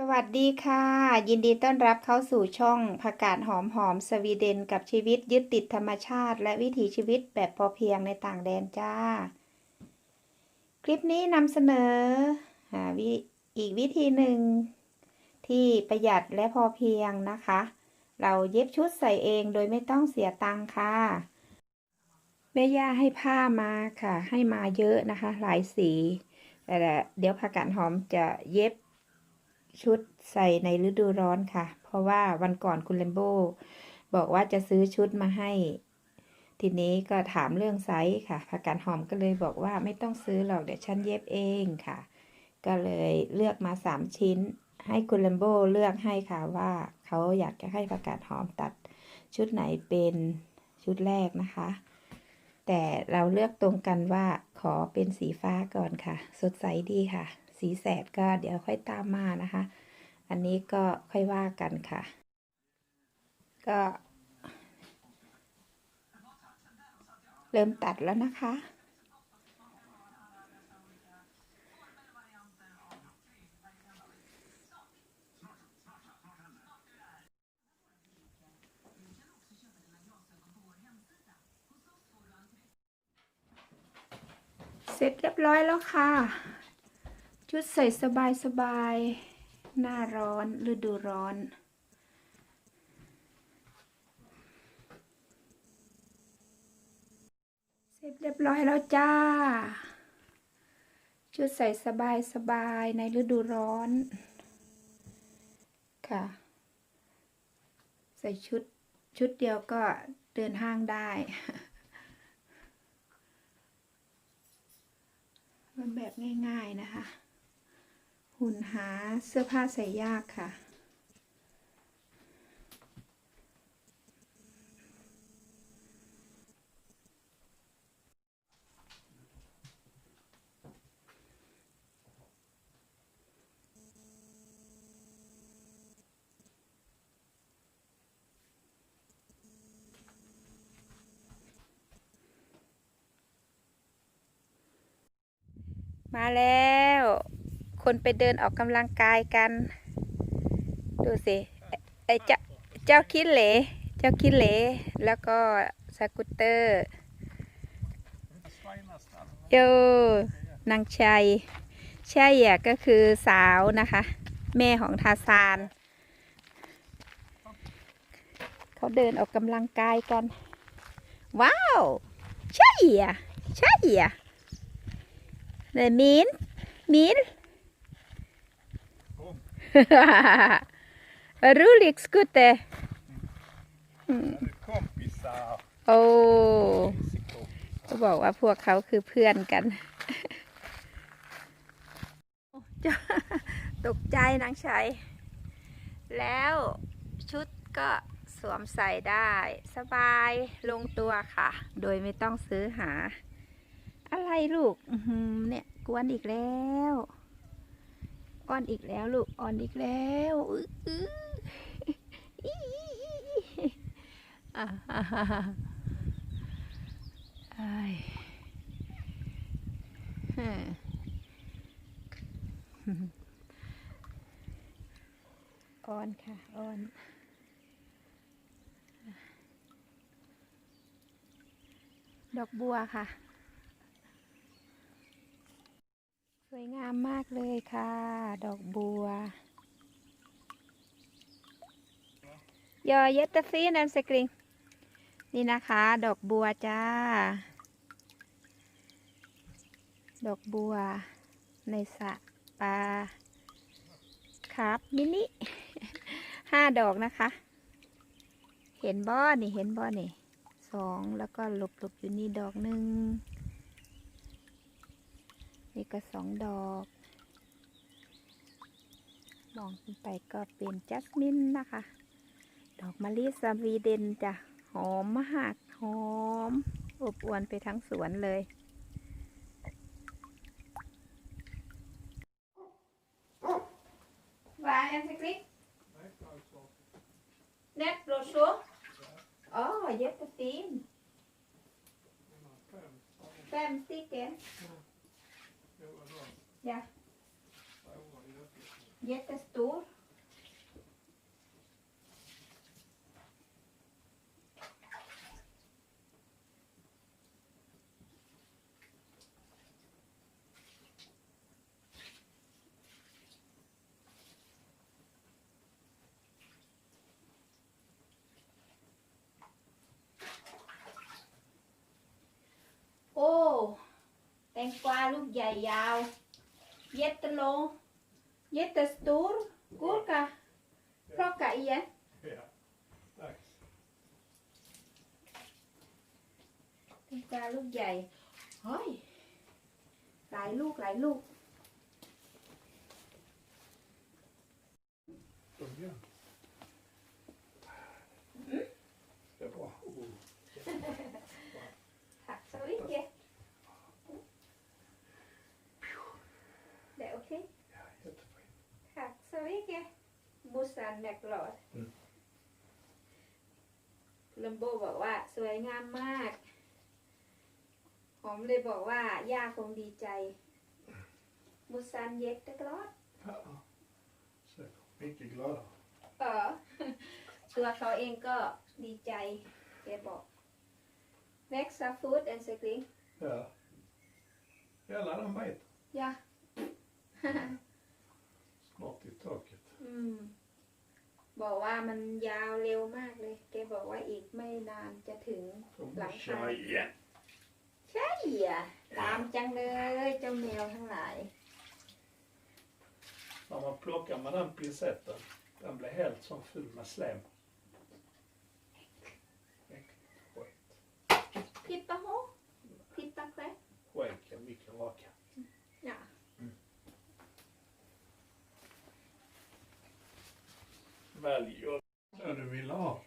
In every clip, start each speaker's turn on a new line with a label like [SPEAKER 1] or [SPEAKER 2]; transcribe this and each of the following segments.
[SPEAKER 1] สวัสดีค่ะ ยินดีต้อนรับเข้าสู่ช่องผักกาดหอมหอมสวีเดนกับชีวิตยึดติดธรรมชาติ และวิถีชีวิตแบบพอเพียงในต่างแดนจ้า คลิปนี้นำเสนออีกวิธีหนึ่ง ที่ประหยัดและพอเพียงนะคะ เราเย็บชุดใส่เองโดยไม่ต้องเสียตังค่ะแม่ย่าให้ผ้ามาค่ะ ให้มาเยอะนะคะ หลายสีแต่เดี๋ยวผักกาดหอมจะเย็บ ชุดใส่ในฤดูร้อนค่ะ เพราะว่าวันก่อนคุณเลมโบบอกว่าจะซื้อชุดมาให้ ทีนี้ก็ถามเรื่องไซส์ค่ะผักกาดหอมก็เลยบอกว่าไม่ต้องซื้อหรอกเดี๋ยวฉันเย็บเองค่ะ ก็เลยเลือกมาสามชิ้น ให้คุณเลมโบเลือกให้ค่ะว่าเขาอยากจะให้ผักกาดหอมตัดชุดไหนเป็นชุดแรกนะคะ แต่เราเลือกตรงกันว่าขอเป็นสีฟ้าก่อนค่ะ สดใสดีค่ะ สีแสดก็เดี๋ยวค่อยตามมานะคะ อันนี้ก็ค่อยว่ากันค่ะ ก็เริ่มตัดแล้วนะคะ เสร็จเรียบร้อยแล้วค่ะ ชุดใส่สบายสบายหน้าร้อนฤดูร้อน เสร็จเรียบร้อยแล้วจ้า ชุดใส่สบายสบายในฤดูร้อน ค่ะ ใส่ชุดชุดเดียวก็เดินห้างได้มันแบบง่าย ๆ นะคะ หุ่นหาเสื้อผ้าใส่ยากค่ะ มาแล้ว คนไปเดินออกกำลังกายกัน ดูสิไอ้เจ้าเจ้าคิดเหลเจ้าคิดเหลแล้วก็สกูตเตอร์โยนางชัยใช่อะก็คือสาวนะคะ แม่ของทาซาน เขาเดินออกกำลังกายกัน ว้าวใช่อะใช่อะ Nej, min. Min. Vad roligt skutte.
[SPEAKER 2] kompisar.
[SPEAKER 1] โอ้
[SPEAKER 2] Mexiko.
[SPEAKER 1] ก็บอกว่าพวกเขาคือเพื่อนกันจ้าตกใจนางชัย แล้วชุดก็สวมใส่ได้สบายลงตัวค่ะ โดยไม่ต้องซื้อหา อะไรลูกอื้อหือเนี่ย กวนอีกแล้ว อ้อนอีกแล้วลูกอ้อนอีกแล้วอื้ออื้ออีอ่าฮ่าฮ่าฮ่าไอ้ายฮะอ้อนค่ะอ้อนดอกบัวค่ะ สวยงามมากเลยค่ะ ดอกบัวยอเยตฟีนันสกริงนี่นะคะ ดอกบัวจ้า ดอกบัว ในสระปลาครับมินิห้าดอกนะคะ เห็นบ่อนี่เห็นบ่อนี่สองแล้วก็หลบหลบๆอยู่นี่ดอกหนึ่ง นี่ก็สองดอก มองขึ้นไปก็เป็นจัสมินนะคะ ดอกมะลิสวีเดนจ้ะ หอมมากหอม อบอวนไปทั้งสวนเลย Waar en geklikt? Net brochure? Oh, jättefin. Fem stycken. Ja. Jättestor. งก Ja. Jättestor. Ô, oh, tem qualo, yau. สตูรกูกะพรอกกะเอียน
[SPEAKER 2] Ja. Tack.
[SPEAKER 1] แตงกวาลูกใหญ่เฮ้ยหลายลูกหลายลูก
[SPEAKER 2] Kom igen. Det är bra. Oh.
[SPEAKER 1] ผักสวิตเกเดี๋ยวโอเค
[SPEAKER 2] Ja, jättefint.
[SPEAKER 1] ผักสวิตเกมูสันแมกหลอด
[SPEAKER 2] อืม
[SPEAKER 1] ลัมโบบอกว่าสวยงามมาก หอมเลยบอกว่า ย่าคงดีใจมูซันเย็ดตะกรอด
[SPEAKER 2] Ja. Säkert mycket glada.
[SPEAKER 1] เออ ตัวเขาเองก็ดีใจแกบอก Next are food and cycling
[SPEAKER 2] Ja. Hela den biten.
[SPEAKER 1] ย่า
[SPEAKER 2] Snart i taket.
[SPEAKER 1] อืม บอกว่ามันยาวเร็วมากเลย แกบอกว่าอีกไม่นานจะถึง
[SPEAKER 2] Kom
[SPEAKER 1] Långt
[SPEAKER 2] och kör igen.
[SPEAKER 1] ใช่อะตามจังเลยเจ้าแมวทั้งหลาย
[SPEAKER 2] När man plockar med den pincetten, den blir helt som full med slem. Skit.
[SPEAKER 1] พิดปะโฮพิดปะแควะ
[SPEAKER 2] Skägg är mycket raka.
[SPEAKER 1] น่ะ
[SPEAKER 2] Välj vad du vill ha.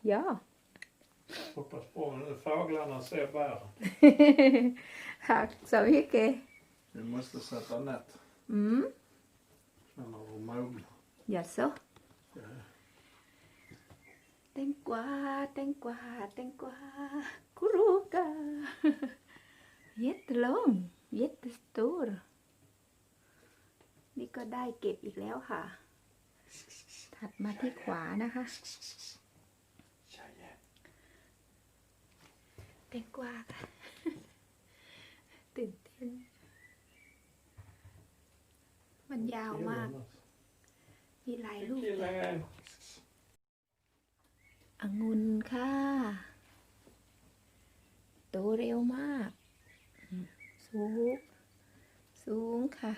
[SPEAKER 1] Ja.
[SPEAKER 2] Hoppas på nu fåglarna ser bären.
[SPEAKER 1] Tack så mycket.
[SPEAKER 2] Vi måste sätta nät.
[SPEAKER 1] Mm.
[SPEAKER 2] Sen har de mognar.
[SPEAKER 1] Jaså?
[SPEAKER 2] Ja.
[SPEAKER 1] แตงกวาแตงกวาแตงกวาคุรูกา jättelång jättestor นี่ก็ได้เก็บอีกแล้วค่ะ ถัดมาที่ขวานะคะ
[SPEAKER 2] Tjejer.
[SPEAKER 1] แตงกวาค่ะ ตื่นเต้น มันยาวมาก มีหลายลูก
[SPEAKER 2] Killen.
[SPEAKER 1] องุ่นค่ะ โตเร็วมากอืมสูง สูงค่ะ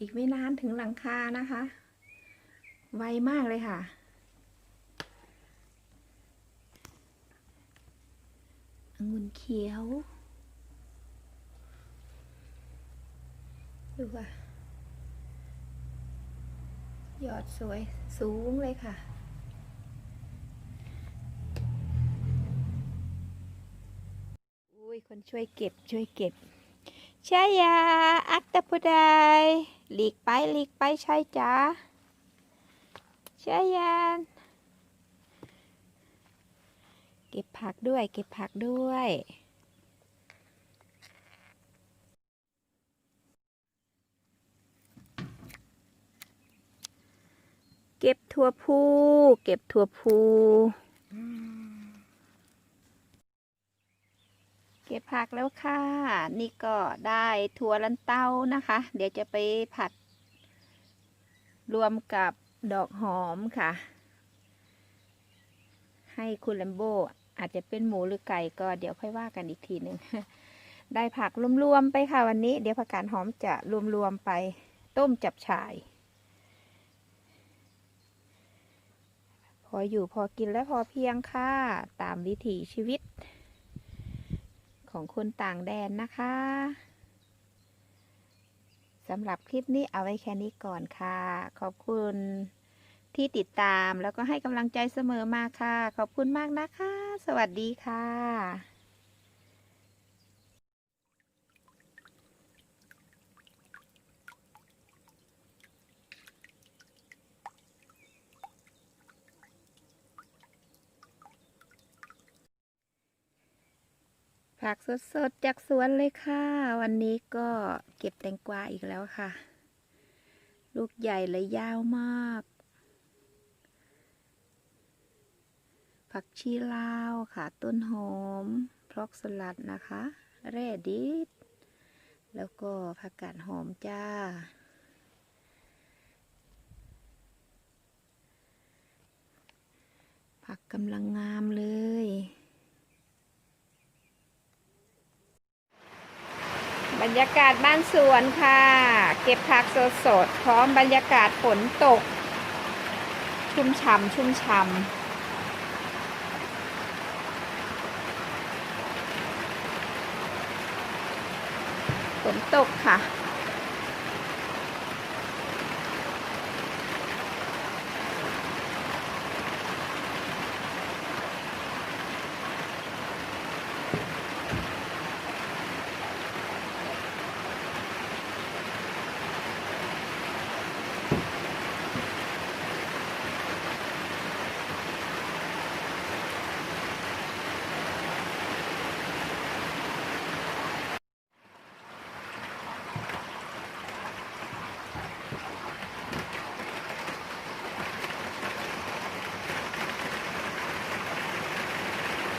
[SPEAKER 1] อีกไม่นานถึงหลังคานะคะ ไวมากเลยค่ะองุ่นเขียว ดูค่ะยอดสวยสูงเลยค่ะอุ้ยคนช่วยเก็บช่วยเก็บ ชายา อักตตพุดายหลีกไปหลีกไปชายจ๋าชายาเก็บผักด้วย เก็บผักด้วย เก็บถั่วพู เก็บถั่วพู เก็บผักแล้วค่ะ นี่ก็ได้ถั่วลันเต้านะคะ เดี๋ยวจะไปผัด รวมกับดอกหอมค่ะ ให้คุณแลมโบอาจจะเป็นหมูหรือไก่ก็เดี๋ยวค่อยว่ากันอีกทีหนึ่งได้ผักรวมๆไปค่ะวันนี้ เดี๋ยวผักกาดหอมจะรวมๆไป ต้มจับฉ่าย พออยู่พอกินและพอเพียงค่ะ ตามวิถีชีวิต ของคนต่างแดนนะคะสำหรับคลิปนี้เอาไว้แค่นี้ก่อนค่ะ ขอบคุณที่ติดตามแล้วก็ให้กำลังใจเสมอมาค่ะ ขอบคุณมากนะคะ สวัสดีค่ะ ผักสดๆจากสวนเลยค่ะ วันนี้ก็เก็บแตงกวาอีกแล้วค่ะ ลูกใหญ่และยาวมาก ผักชีลาวค่ะ ต้นหอมพรอกสลัดนะคะ แร่ดิดแล้วก็ผักกาดหอมจ้า ผักกำลังงามเลย บ รรยากาศบ้านสวนค่ะ เก็บผักสดสดพร้อมบรรยากาศฝนตก ชุ่มฉ่ำชุ่มฉ่ำฝนตกค่ะ